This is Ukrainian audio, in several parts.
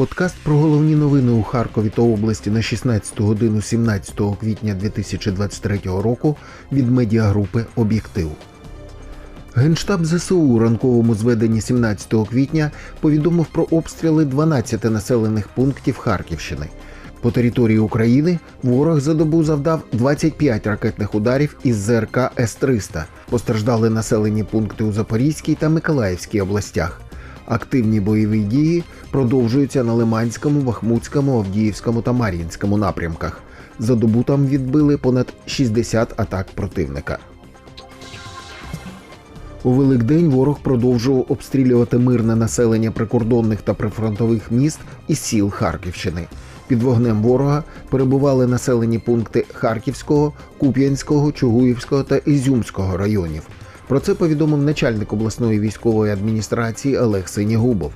Подкаст про головні новини у Харкові та області на 16 годину 17 квітня 2023 року від медіагрупи Об'єктив. Генштаб ЗСУ у ранковому зведенні 17 квітня повідомив про обстріли 12 населених пунктів Харківщини. По території України ворог за добу завдав 25 ракетних ударів із ЗРК С-300. Постраждали населені пункти у Запорізькій та Миколаївській областях. Активні бойові дії продовжуються на Лиманському, Бахмутському, Авдіївському та Мар'їнському напрямках. За добу там відбили понад 60 атак противника. У Великдень ворог продовжував обстрілювати мирне населення прикордонних та прифронтових міст і сіл Харківщини. Під вогнем ворога перебували населені пункти Харківського, Куп'янського, Чугуївського та Ізюмського районів. Про це повідомив начальник обласної військової адміністрації Олег Синігубов.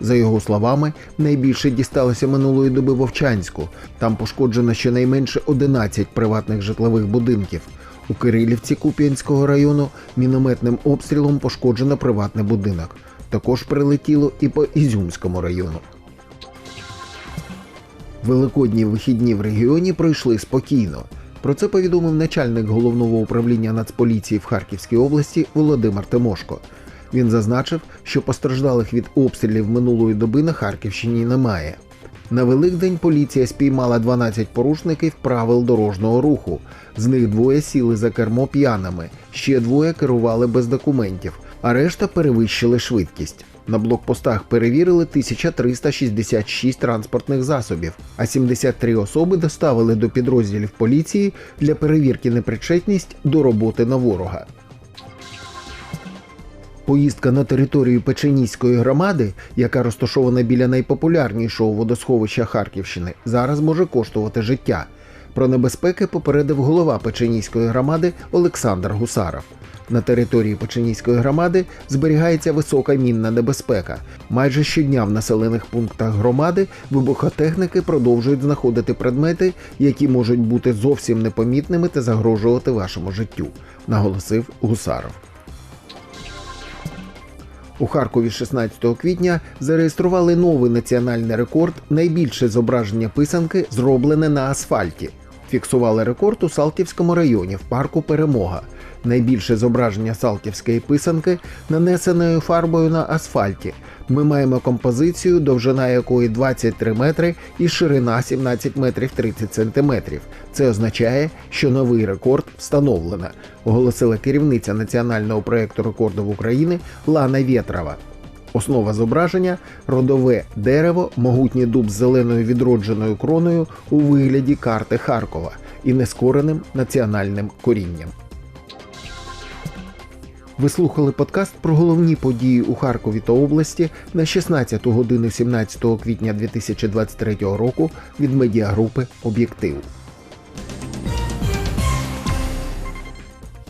За його словами, найбільше дісталося минулої доби Вовчанську. Там пошкоджено щонайменше 11 приватних житлових будинків. У Кирилівці Куп'янського району мінометним обстрілом пошкоджено приватний будинок. Також прилетіло і по Ізюмському району. Великодні вихідні в регіоні пройшли спокійно. Про це повідомив начальник головного управління Нацполіції в Харківській області Володимир Тимошко. Він зазначив, що постраждалих від обстрілів минулої доби на Харківщині немає. На Великдень поліція спіймала 12 порушників правил дорожнього руху. З них двоє сіли за кермо п'яними, ще двоє керували без документів, а решта перевищили швидкість. На блокпостах перевірили 1366 транспортних засобів, а 73 особи доставили до підрозділів поліції для перевірки непричетність до роботи на ворога. Поїздка на територію Печеніської громади, яка розташована біля найпопулярнішого водосховища Харківщини, зараз може коштувати життя. Про небезпеки попередив голова Печеніської громади Олександр Гусаров. На території Печеніської громади зберігається висока мінна небезпека. Майже щодня в населених пунктах громади вибухотехніки продовжують знаходити предмети, які можуть бути зовсім непомітними та загрожувати вашому життю, наголосив Гусаров. У Харкові 16 квітня зареєстрували новий національний рекорд найбільше зображення писанки, зроблене на асфальті. Фіксували рекорд у Салтівському районі в парку Перемога. Найбільше зображення салтівської писанки, нанесеною фарбою на асфальті. Ми маємо композицію, довжина якої 23 метри і ширина 17 метрів 30 сантиметрів. Це означає, що новий рекорд встановлено, оголосила керівниця національного проєкту рекордів України Лана Вєтрова. Основа зображення родове дерево, могутній дуб з зеленою відродженою кроною у вигляді карти Харкова і нескореним національним корінням. Ви слухали подкаст про головні події у Харкові та області на 16 годину 17 квітня 2023 року від медіагрупи Об'єктив.